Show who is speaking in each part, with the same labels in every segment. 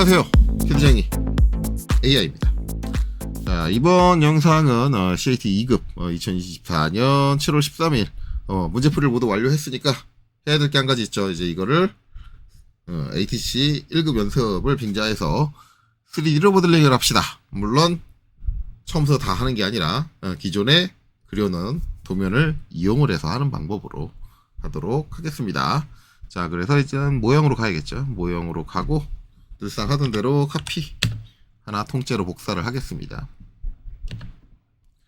Speaker 1: 안녕하세요. 캐드쟁이 AI입니다. 자, 이번 영상은 어, CAT 2급 2024년 7월 13일 어, 문제풀이를 모두 완료했으니까 해야 될 게 한 가지 있죠. 이제 이거를 어, ATC 1급 연습을 빙자해서 3D로 모델링을 합시다. 물론 처음부터 다 하는 게 아니라 어, 기존에 그려놓은 도면을 이용을 해서 하는 방법으로 하도록 하겠습니다. 자, 그래서 이제는 모형으로 가야겠죠. 모형으로 가고 늘상 하던 대로 카피 하나 통째로 복사를 하겠습니다.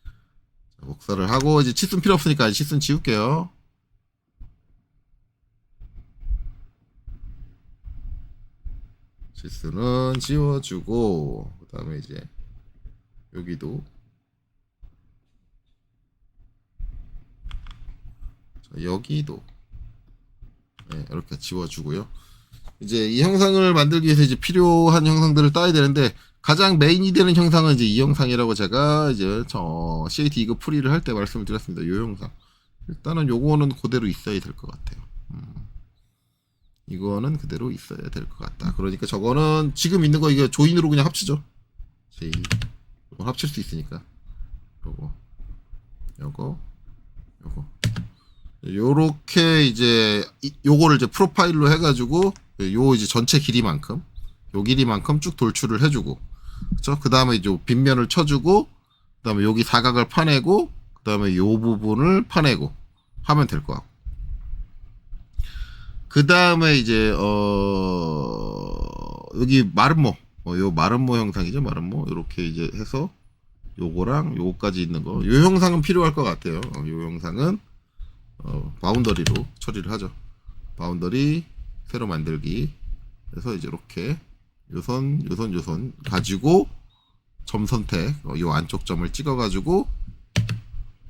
Speaker 1: 자, 복사를 하고 이제 치순 필요 없으니까 이제 치순 지울게요. 치순은 지워주고 그 다음에 이제 여기도 자, 여기도 네, 이렇게 지워주고요. 이제 이 형상을 만들기 위해서 이제 필요한 형상들을 따야 되는데 가장 메인이 되는 형상은 이제 이 형상이라고 제가 이제 저 CAT 이거 풀이를 할 때 말씀을 드렸습니다. 요 형상. 일단은 요거는 그대로 있어야 될 것 같아요. 음. 이거는 그대로 있어야 될 것 같다. 그러니까 저거는 지금 있는 거 이거 조인으로 그냥 합치죠. 제 이거 합칠 수 있으니까. 요거, 요거, 요거. 요렇게 이제 이- 요거를 이제 프로파일로 해가지고 요 이제 전체 길이만큼 요 길이만큼 쭉 돌출을 해주고 그 다음에 이제 요 빗면을 쳐주고 그 다음에 여기 사각을 파내고 그 다음에 요 부분을 파내고 하면 될것 같고. 그 다음에 이제 어 여기 마름모. 어, 요 마름모 형상이죠 마름모? 요렇게 이제 해서 요거랑 요거까지 있는 거. 요 형상은 필요할 것 같아요. 어, 요 형상은 어, 바운더리로 처리를 하죠. 바운더리 새로 만들기. 그래서 이제 이렇게 요선, 요선, 요선 가지고 점 선택, 어, 요 안쪽 점을 찍어가지고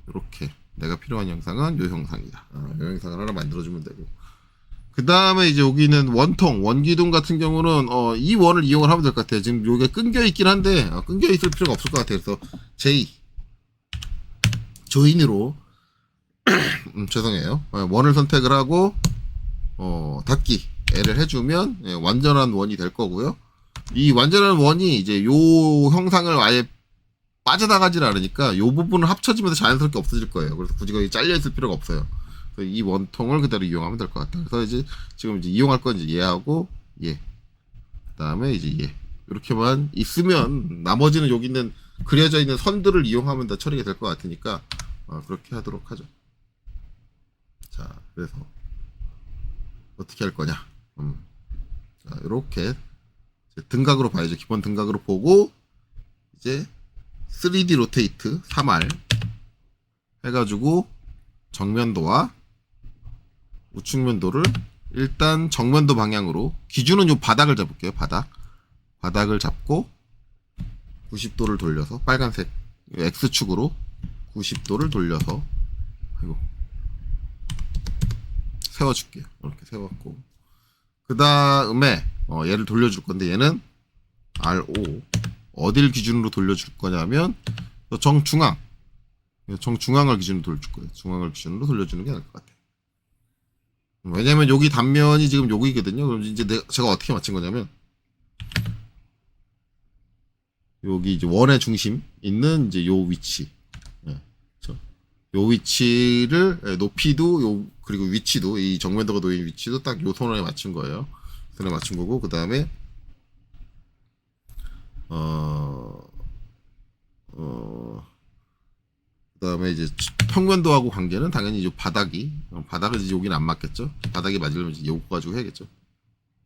Speaker 1: 이렇게 내가 필요한 형상은 요 형상이다. 어, 요 형상을 하나 만들어주면 되고. 그 다음에 이제 여기는 원통, 원기둥 같은 경우는 어, 이 원을 이용을 하면 될 것 같아요. 지금 요게 끊겨 있긴 한데 어, 끊겨 있을 필요가 없을 것 같아요. 그래서 J 조인으로 음, 죄송해요. 어, 원을 선택을 하고 어, 닫기 L을 해주면 예, 완전한 원이 될 거고요. 이 완전한 원이 이제 요 형상을 아예 빠져나가질 않으니까 요 부분을 합쳐지면서 자연스럽게 없어질 거예요. 그래서 굳이 거기 잘려 있을 필요가 없어요. 그래서 이 원통을 그대로 이용하면 될 것 같다. 그래서 이제 지금 이제 이용할 건 이제 얘하고 얘, 그다음에 이제 얘 이렇게만 있으면 나머지는 여기 있는 그려져 있는 선들을 이용하면 다 처리가 될 것 같으니까 어, 그렇게 하도록 하죠. 자, 그래서 어떻게 할 거냐? 음. 자, 이렇게 등각으로 봐야죠. 기본 등각으로 보고 이제 3D 로테이트 3R 해가지고 정면도와 우측면도를 일단 정면도 방향으로 기준은 요 바닥을 잡을게요. 바닥 바닥을 잡고 90도를 돌려서 빨간색 X축으로 90도를 돌려서 아이고 세워줄게요. 이렇게 세웠고 그 다음에 어, 얘를 돌려줄 건데 얘는 R5 어딜 기준으로 돌려줄 거냐면 정중앙 정중앙을 기준으로 돌려줄 거예요. 중앙을 기준으로 돌려주는 게 나을 것 같아요. 왜냐면 여기 단면이 지금 여기거든요. 그럼 이제 내가, 제가 어떻게 맞춘 거냐면 여기 이제 원의 중심 있는 이제 요 위치 예, 그쵸? 요 위치를 예, 높이도 요 그리고 위치도 이 정면도가 놓인 위치도 딱 요 선에 맞춘 거예요. 선에 맞춘 거고 그 다음에 어, 어, 그 다음에 이제 평면도하고 관계는 당연히 요 바닥이 어, 바닥은 이제 여기는 안 맞겠죠. 바닥이 맞으려면 이제 요거 가지고 해야겠죠.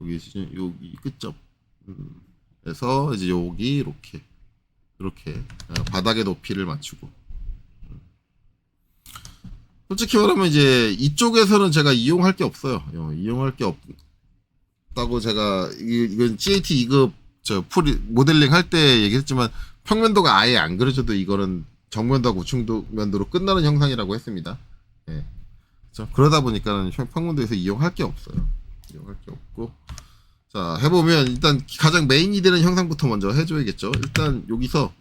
Speaker 1: 여기 지금 여기 끝점. 음, 그래서 이제 여기 이렇게 이렇게 어, 바닥의 높이를 맞추고 솔직히 말하면 이제 이쪽에서는 제가 이용할 게 없어요. 어, 이용할 게 없다고 제가 이- 이건 CAT 2급 저 풀 모델링 할 때 얘기했지만 평면도가 아예 안 그려져도 이거는 정면도하고 우측면도로 끝나는 형상이라고 했습니다. 예. 그렇죠? 그러다 보니까는 평- 평면도에서 이용할 게 없어요. 이용할 게 없고 자 해보면 일단 가장 메인이 되는 형상부터 먼저 해줘야겠죠. 일단 여기서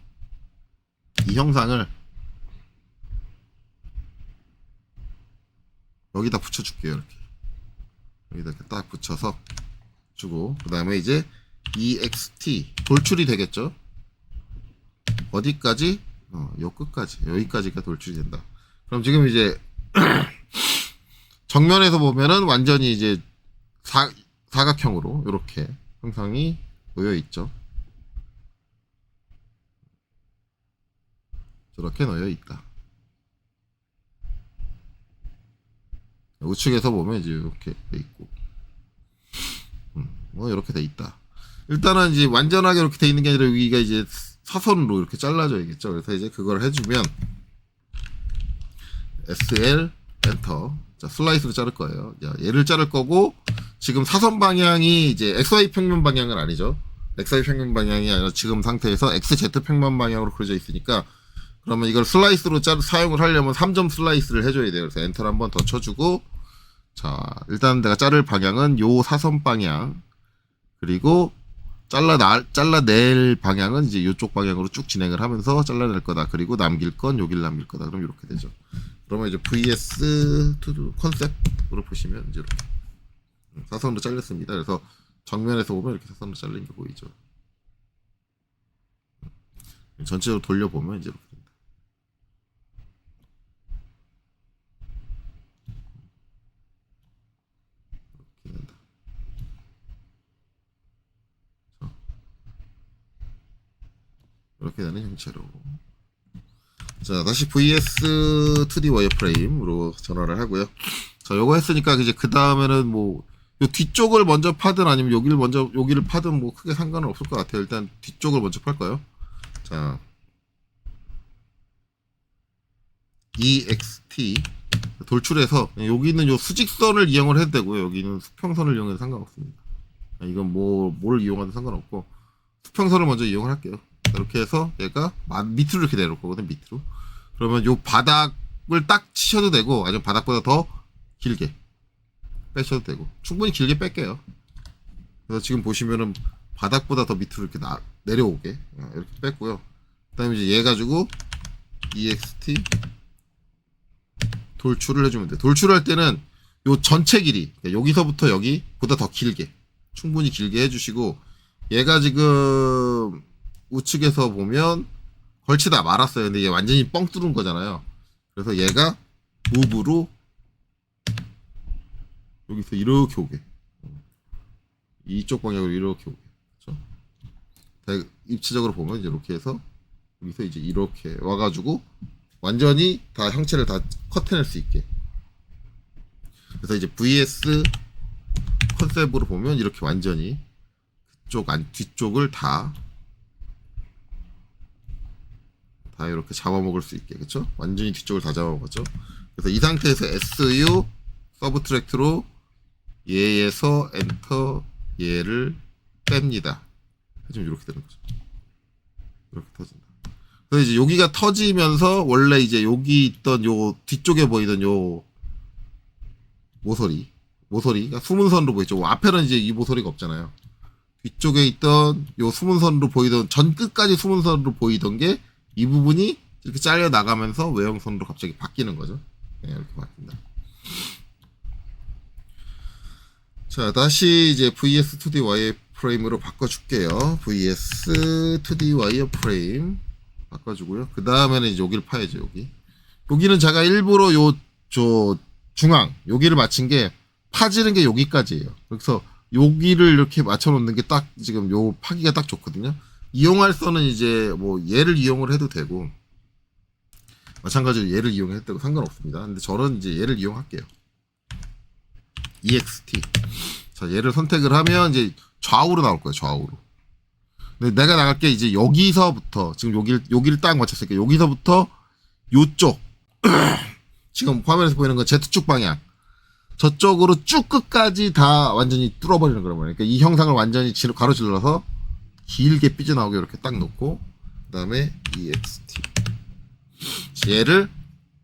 Speaker 1: 이 형상을 여기다 붙여줄게요 이렇게 여기다 이렇게 딱 붙여서 주고 그 다음에 이제 ext 돌출이 되겠죠. 어디까지? 어, 요 끝까지 여기까지가 돌출이 된다. 그럼 지금 이제 정면에서 보면은 완전히 이제 사, 사각형으로 이렇게 형상이 놓여 있죠. 저렇게 놓여 있다. 우측에서 보면 이제 이렇게 돼 있고, 음, 뭐 이렇게 돼 있다. 일단은 이제 완전하게 이렇게 돼 있는 게 아니라 여기가 이제 사선으로 이렇게 잘라져야겠죠. 그래서 이제 그걸 해주면 SL 엔터 자 슬라이스로 자를 거예요. 자, 얘를 자를 거고 지금 사선 방향이 이제 XY 평면 방향은 아니죠. XY 평면 방향이 아니라 지금 상태에서 XZ 평면 방향으로 그려져 있으니까 그러면 이걸 슬라이스로 자, 사용을 하려면 3점 슬라이스를 해줘야 돼요. 그래서 엔터를 한 번 더 쳐주고 자 일단 내가 자를 방향은 요 사선 방향 그리고 잘라 나, 잘라낼 방향은 이제 이쪽 방향으로 쭉 진행을 하면서 잘라낼 거다. 그리고 남길 건 여길 남길 거다. 그럼 이렇게 되죠. 그러면 이제 VS 투 컨셉으로 보시면 이제 이렇게 음, 사선으로 잘렸습니다. 그래서 정면에서 보면 이렇게 사선으로 잘린 게 보이죠. 음, 전체적으로 돌려보면 이제. 이렇게 이렇게 되는 형체로. 자, 다시 VS 2D 와이어프레임으로 전환을 하고요. 자, 요거 했으니까 이제 그 다음에는 뭐, 요 뒤쪽을 먼저 파든 아니면 여기를 먼저, 여기를 파든 뭐 크게 상관은 없을 것 같아요. 일단 뒤쪽을 먼저 팔까요? 자, EXT. 돌출해서 여기는 요 수직선을 이용을 해도 되고요. 여기는 수평선을 이용해도 상관없습니다. 아, 이건 뭐, 뭘 이용하든 상관없고, 수평선을 먼저 이용을 할게요. 이렇게 해서 얘가 마- 밑으로 이렇게 내려올 거거든 밑으로. 그러면 요 바닥을 딱 치셔도 되고 아니면 바닥보다 더 길게 빼셔도 되고. 충분히 길게 뺄게요. 그래서 지금 보시면은 바닥보다 더 밑으로 이렇게 나, 내려오게 어, 이렇게 뺐고요. 그 다음에 이제 얘 가지고 ext 돌출을 해주면 돼 돌출할 때는 요 전체 길이 그러니까 여기서부터 여기보다 더 길게 충분히 길게 해주시고 얘가 지금 우측에서 보면 걸치다 말았어요. 근데 얘 완전히 뻥 뚫은 거잖아요. 그래서 얘가 무브로 여기서 이렇게 오게. 이쪽 방향으로 이렇게 오게. 그렇죠? 대- 입체적으로 보면 이렇게 해서 여기서 이제 이렇게 와가지고 완전히 다 형체를 다 커트낼 수 있게. 그래서 이제 VS 컨셉으로 보면 이렇게 완전히 그쪽 안 뒤쪽을 다 다 이렇게 잡아먹을 수 있게 그쵸? 완전히 뒤쪽을 다 잡아먹었죠. 그래서 이 상태에서 SU 서브트랙트로 얘에서 엔터 얘를 뺍니다. 해주면 이렇게 되는 거죠. 이렇게 터진다. 그래서 이제 여기가 터지면서 원래 이제 여기 있던 요 뒤쪽에 보이던 요 모서리 모서리가 숨은 선으로 보이죠. 앞에는 이제 이 모서리가 없잖아요. 뒤쪽에 있던 요 숨은 선으로 보이던 전 끝까지 숨은 선으로 보이던 게 이 부분이 이렇게 잘려 나가면서 외형선으로 갑자기 바뀌는 거죠. 네, 이렇게 바뀐다. 자, 다시 이제 VS 2D 와이어 프레임으로 바꿔줄게요. VS 2D 와이어 프레임 바꿔주고요. 그 다음에는 이제 여기를 파야죠, 여기. 여기는 제가 일부러 요, 저, 중앙, 여기를 맞춘 게 파지는 게 여기까지예요. 그래서 여기를 이렇게 맞춰놓는 게 딱 지금 요 파기가 딱 좋거든요. 이용할 선은 이제 뭐 얘를 이용을 해도 되고 마찬가지로 얘를 이용해도 상관없습니다. 근데 저는 이제 얘를 이용할게요. ext 자 얘를 선택을 하면 이제 좌우로 나올 거예요. 좌우로. 근데 내가 나갈 게 이제 여기서부터 지금 여기를 여기를 딱 맞췄으니까 여기서부터 요쪽 지금 화면에서 보이는 건 Z축 방향 저쪽으로 쭉 끝까지 다 완전히 뚫어버리는 거란 말이에요. 그러니까 이 형상을 완전히 지- 가로질러서 길게 삐져나오게 이렇게 딱 놓고 그 다음에 ext. 얘를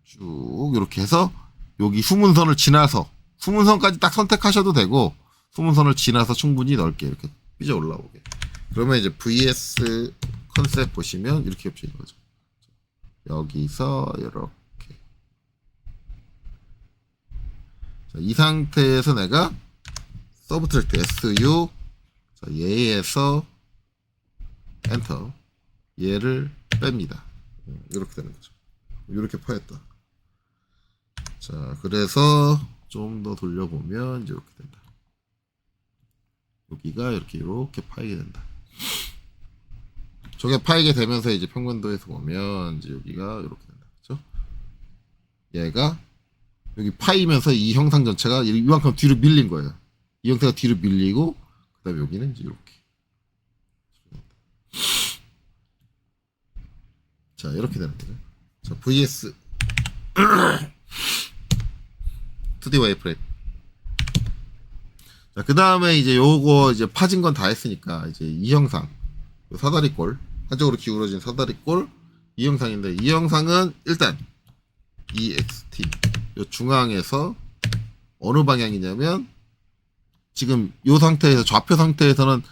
Speaker 1: 쭉 이렇게 해서 여기 수문선을 지나서 수문선까지 딱 선택하셔도 되고 수문선을 지나서 충분히 넓게 이렇게 삐져 올라오게. 그러면 이제 vs 컨셉 보시면 이렇게 겹쳐 있는 거죠. 여기서 이렇게. 자, 이 상태에서 내가 서브트랙트 SU 자, 얘에서 엔터. 얘를 뺍니다. 음, 이렇게 되는 거죠. 이렇게 파였다. 자, 그래서 좀 더 돌려보면 이렇게 된다. 여기가 이렇게 이렇게 파이게 된다. 저게 파이게 되면서 이제 평면도에서 보면 이제 여기가 이렇게 된다. 그렇죠? 얘가 여기 파이면서 이 형상 전체가 이만큼 뒤로 밀린 거예요. 이 형태가 뒤로 밀리고 그다음에 여기는 이제 이렇게. 자 이렇게 되는 거죠. 자 vs 2D 와이프렛. 자, 그 다음에 이제 요거 이제 파진 건 다 했으니까 이제 이. 요 사다리꼴. 한쪽으로 기울어진 사다리꼴. 이 형상인데 이 형상은 일단 EXT. 요 중앙에서 어느 방향이냐면 지금 요 상태에서 좌표 상태에서는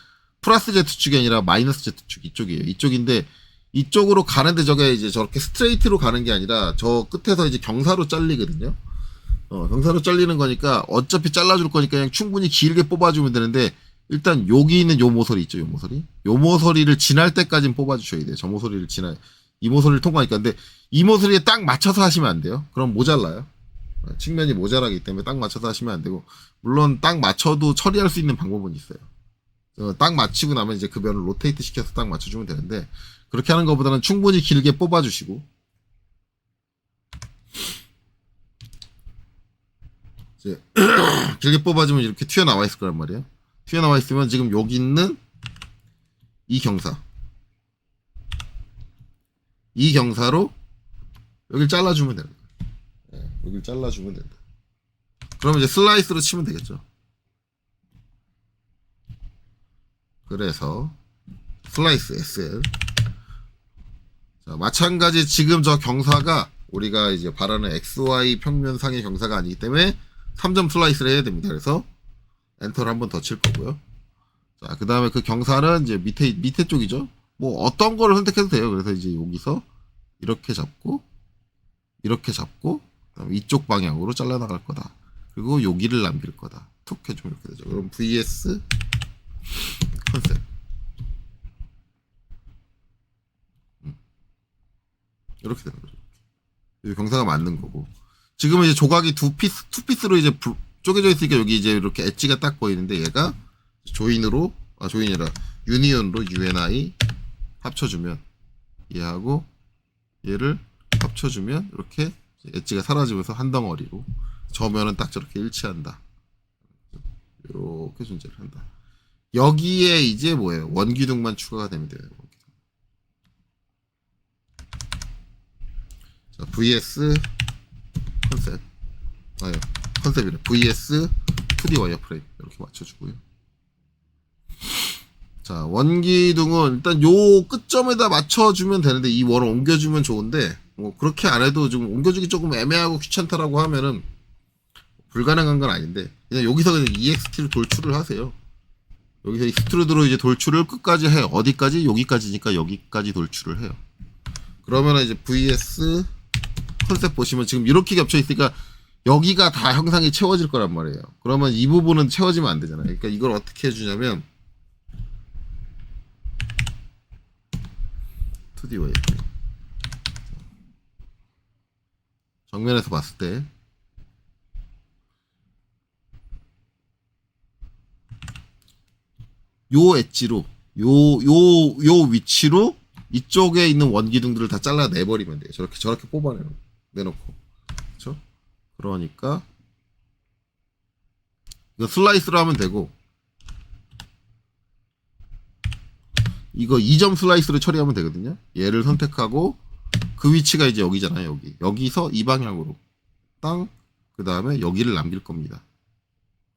Speaker 1: 플러스 Z축이 아니라 마이너스 Z축 이쪽이에요. 이쪽인데 이쪽으로 가는데 저게 이제 저렇게 스트레이트로 가는 게 아니라 저 끝에서 이제 경사로 잘리거든요. 어, 경사로 잘리는 거니까 어차피 잘라줄 거니까 그냥 충분히 길게 뽑아주면 되는데 일단 여기 있는 요 모서리 있죠, 요 모서리. 요 모서리를 지날 때까지는 뽑아주셔야 돼요. 저 모서리를 지나 이 모서리를 통과하니까 근데 이 모서리에 딱 맞춰서 하시면 안 돼요. 그럼 모자라요. 어, 측면이 모자라기 때문에 딱 맞춰서 하시면 안 되고 물론 딱 맞춰도 처리할 수 있는 방법은 있어요. 어, 딱 맞추고 나면 이제 그 면을 로테이트 시켜서 딱 맞춰주면 되는데 그렇게 하는 것보다는 충분히 길게 뽑아주시고 이제 길게 뽑아주면 이렇게 튀어나와 있을 거란 말이에요. 튀어나와 있으면 지금 여기 있는 이 경사 이 경사로 여기를 잘라주면 되는 거예요. 예, 여기를 잘라주면 된다. 그러면 이제 슬라이스로 치면 되겠죠. 그래서 슬라이스 SL 자, 마찬가지 지금 저 경사가 우리가 이제 바라는 XY 평면상의 경사가 아니기 때문에 3점 슬라이스를 해야 됩니다. 그래서 엔터를 한 번 더 칠 거고요. 자, 그 다음에 그 경사는 이제 밑에, 밑에 쪽이죠. 뭐 어떤 거를 선택해도 돼요. 그래서 이제 여기서 이렇게 잡고, 이렇게 잡고, 이쪽 방향으로 잘라나갈 거다. 그리고 여기를 남길 거다. 툭 해주면 이렇게 되죠. 그럼 VS 컨셉. 음. 이렇게 되는 거죠. 이 경사가 맞는 거고. 지금은 이제 조각이 두 피스, 투 피스로 이제 불- 쪼개져 있으니까 여기 이제 이렇게 엣지가 딱 보이는데 얘가 조인으로, 아, 조인이라 유니온으로 UNI 합쳐주면 얘하고 얘를 합쳐주면 이렇게 엣지가 사라지면서 한 덩어리로 저면은 딱 저렇게 일치한다. 이렇게 존재를 한다. 여기에 이제 뭐예요? 원기둥만 추가가. 원기둥. 자, VS 컨셉. 아유, 컨셉이래. VS 2D 와이어프레임. 이렇게 맞춰주고요. 자, 원기둥은 일단 요 끝점에다 맞춰주면 되는데 이 원을 옮겨주면 좋은데 뭐 그렇게 안 해도 좀 옮겨주기 조금 애매하고 귀찮다라고 하면은 불가능한 건 아닌데 그냥 여기서 그냥 EXT로 돌출을 하세요. 여기서 익스트루드로 이제 돌출을 끝까지 해요. 어디까지? 여기까지니까 여기까지 돌출을 해요. 그러면은 이제 VS 컨셉 보시면 지금 이렇게 겹쳐 있으니까 여기가 다 형상이 채워질 거란 말이에요. 그러면 이 부분은 채워지면 안 되잖아요. 그러니까 이걸 어떻게 해주냐면 2D 웨이 정면에서 봤을 때 요 엣지로 요 요 요 위치로 이쪽에 있는 원기둥들을 다 잘라 내 버리면 돼요. 저렇게 저렇게 뽑아내 내놓고 그렇죠? 그러니까 이거 슬라이스로 하면 되고 이거 2점 슬라이스로 처리하면 되거든요. 얘를 선택하고 그 위치가 이제 여기잖아요. 여기 여기서 이 방향으로 땅 그 다음에 여기를 남길 겁니다.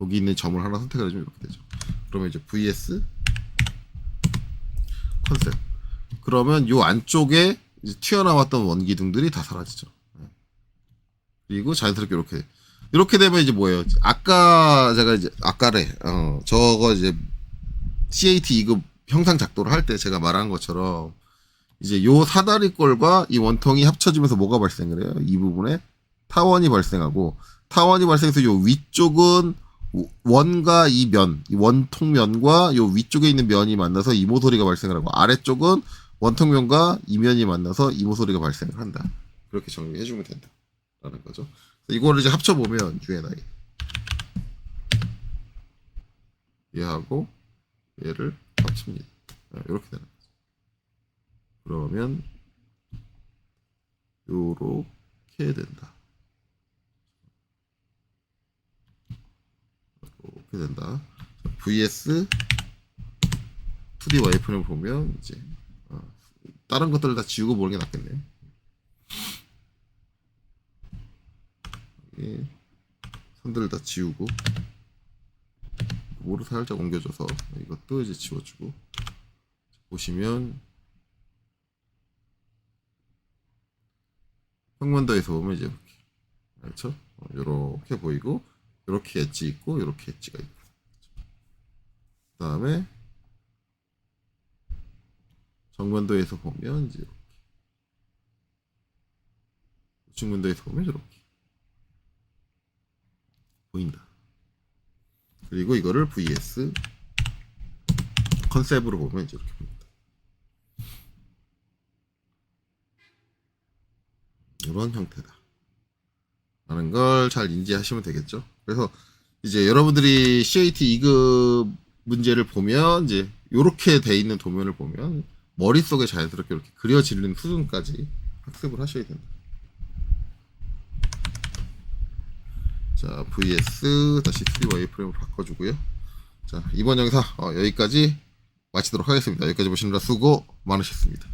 Speaker 1: 여기 있는 점을 하나 선택을 해주면 이렇게 되죠. 그러면 이제 VS 컨셉. 그러면 요 안쪽에 튀어나왔던 원기둥들이 다 사라지죠. 네. 그리고 자연스럽게 이렇게 이렇게 되면 이제 뭐예요? 아까 제가 이제 아까래 어 저거 이제 CAT 2급 형상 작도를 할 때 제가 말한 것처럼 이제 요 사다리꼴과 이 원통이 합쳐지면서 뭐가 발생을 해요? 이 부분에 타원이 발생하고 타원이 발생해서 요 위쪽은 원과 이 면, 이 원통면과 요 위쪽에 있는 면이 만나서 이모소리가 발생을 하고 아래쪽은 원통면과 이면이 만나서 이모소리가 발생을 한다. 그렇게 정리해 주면 된다. 라는 거죠. 이거를 이제 합쳐 보면 UNI 얘하고 얘를 합칩니다. 이렇게 되는 거죠. 그러면 요렇게 된다. 이렇게 된다. 자, vs 2D 와이프를 보면 이제 어, 다른 것들을 다 지우고 보는 게 낫겠네요. 여기 선들을 다 지우고 모를 살짝 옮겨줘서 이것도 이제 지워주고 보시면 평면도에서 보면 이제 이렇게 그렇죠? 이렇게 보이고 이렇게 엣지 있고 이렇게 엣지가 있고 그 다음에 정면도에서 보면 이제 이렇게 우측면도에서 보면 이렇게 보인다. 그리고 이거를 vs 컨셉으로 보면 이제 이렇게 보입니다. 이런 형태다. 라는 걸 잘 인지하시면 되겠죠. 그래서 이제 여러분들이 CAT 2급 문제를 보면 이제 이렇게 돼 있는 도면을 보면 머릿속에 자연스럽게 이렇게 그려지는 수준까지 학습을 하셔야 된다. 자, vs 다시 3D 와이프레임으로 바꿔주고요. 자, 이번 영상 어, 여기까지 마치도록 하겠습니다. 여기까지 보시느라 수고 많으셨습니다.